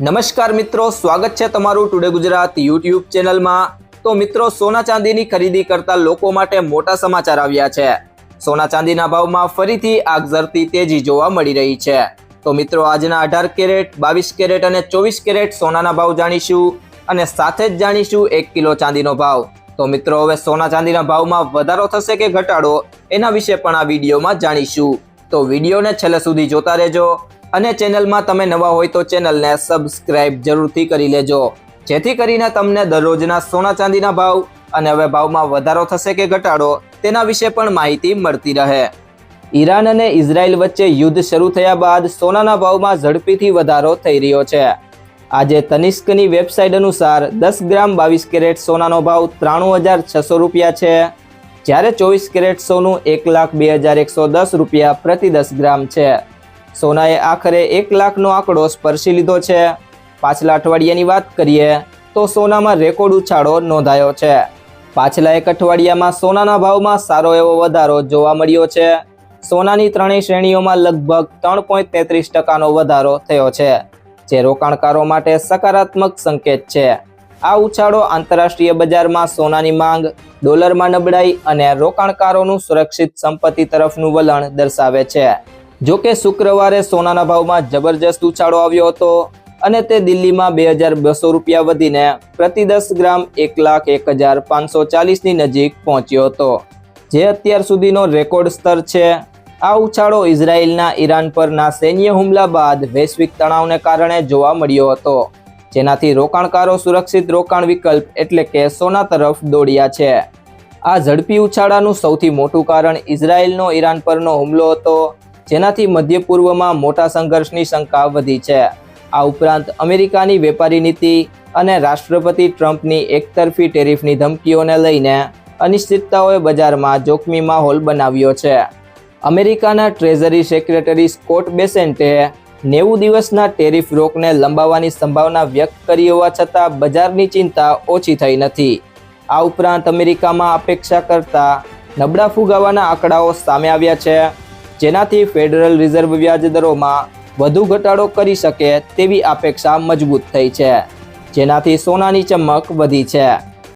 નમસ્કાર મિત્રો, સ્વાગત છે તમારું ટુડે ગુજરાત યુટ્યુબ ચેનલમાં. તો મિત્રો, સોના ચાંદીની ખરીદી કરતા લોકો માટે મોટા સમાચાર આવ્યા છે. સોના ચાંદીના ભાવમાં ફરીથી આગઝરતી તેજી જોવા મળી રહી છે. તો મિત્રો, આજના અઢાર કેરેટ, બાવીસ કેરેટ અને ચોવીસ કેરેટ સોનાના ભાવ જાણીશું અને સાથે જ જાણીશું એક કિલો ચાંદીનો ભાવ. તો મિત્રો, હવે સોના ચાંદીના ભાવમાં વધારો થશે કે ઘટાડો, એના વિશે પણ આ વિડીયોમાં જાણીશું. તો વિડીયોને છેલ્લે સુધી જોતા રહેજો. અને ચેનલમાં તમે નવા હોય તો ચેનલને સબસ્ક્રાઇબ જરૂરથી કરી લેજો. જેથી કરીને તમને દરરોજના સોના ચાંદીના ભાવ અને હવે ભાવમાં વધારો થશે કે ઘટાડો તેના વિશે પણ માહિતી મળતી રહે. ઈરાન અને ઇઝરાયલ વચ્ચે યુદ્ધ શરૂ થયા બાદ સોનાના ભાવમાં ઝડપીથી વધારો થઈ રહ્યો છે. આજે તનિષ્કની વેબસાઇટ અનુસાર દસ ગ્રામ બાવીસ કેરેટ સોનાનો ભાવ ત્રાણું હજાર છસો રૂપિયા છે. જ્યારે ચોવીસ કેરેટ સોનું એક લાખ બે હજાર એકસો દસ રૂપિયા પ્રતિ દસ ગ્રામ છે. સોનાએ આખરે એક લાખનો આંકડો સ્પર્શી લીધો છે. પાછલા અઠવાડિયાની વાત કરીએ તો સોનામાં રેકોર્ડ ઉછાળો નોંધાયો છે. પાછલા એક અઠવાડિયામાં સોનાના ભાવમાં સારો એવો વધારો જોવા મળ્યો છે. સોનાની ત્રણેય શ્રેણીઓમાં લગભગ ત્રણ પોઈન્ટ તેત્રીસ ટકાનો વધારો થયો છે, જે રોકાણકારો માટે સકારાત્મક સંકેત છે. આ ઉછાળો આંતરરાષ્ટ્રીય બજારમાં સોનાની માંગ, ડોલરમાં નબળાઈ અને રોકાણકારોનું સુરક્ષિત સંપત્તિ તરફનું વલણ દર્શાવે છે. જો કે શુક્રવારે સોનાના ભાવમાં જબરજસ્ત ઉછાળો આવ્યો હતો અને તે દિલ્હીમાં બે હજાર બસો રૂપિયા વધીને પ્રતિ દસ ગ્રામ એક લાખ એક હજાર પાંચસો ચાલીસની નજીક પહોંચ્યો હતો, જે અત્યાર સુધીનો રેકોર્ડ સ્તર છે. આ ઉછાળો ઇઝરાયલના ઈરાન પરના સૈન્ય હુમલા બાદ વૈશ્વિક તણાવને કારણે જોવા મળ્યો હતો, જેનાથી રોકાણકારો સુરક્ષિત રોકાણ વિકલ્પ એટલે કે સોના તરફ દોડ્યા છે. આ ઝડપી ઉછાળાનું સૌથી મોટું કારણ ઇઝરાયલનો ઈરાન પરનો હુમલો હતો જેનાથી મધ્ય પૂર્વમાં મોટા સંઘર્ષની શંકા વધી છે. આ ઉપરાંત અમેરિકાની વેપારી નીતિ અને રાષ્ટ્રપતિ ટ્રમ્પની એકતરફી ટેરિફની ધમકીઓને લઈને અનિશ્ચિતતાઓએ બજારમાં જોખમી માહોલ બનાવ્યો છે. અમેરિકાના ટ્રેઝરી સેક્રેટરી સ્કોટ બેસેન્ટે નેવું દિવસના ટેરિફ રોકને લંબાવવાની સંભાવના વ્યક્ત કરી હોવા છતાં બજારની ચિંતા ઓછી થઈ નથી. આ ઉપરાંત અમેરિકામાં અપેક્ષા કરતા નબળા ફુગાવાના આંકડાઓ સામે આવ્યા છે. જેનાથી ફેડરલ રિઝર્વ વ્યાજ દરોમાં વધુ ઘટાડો કરી શકે તેવી અપેક્ષા મજબૂત થઈ છે. જેનાથી સોનાની ચમક વધી છે.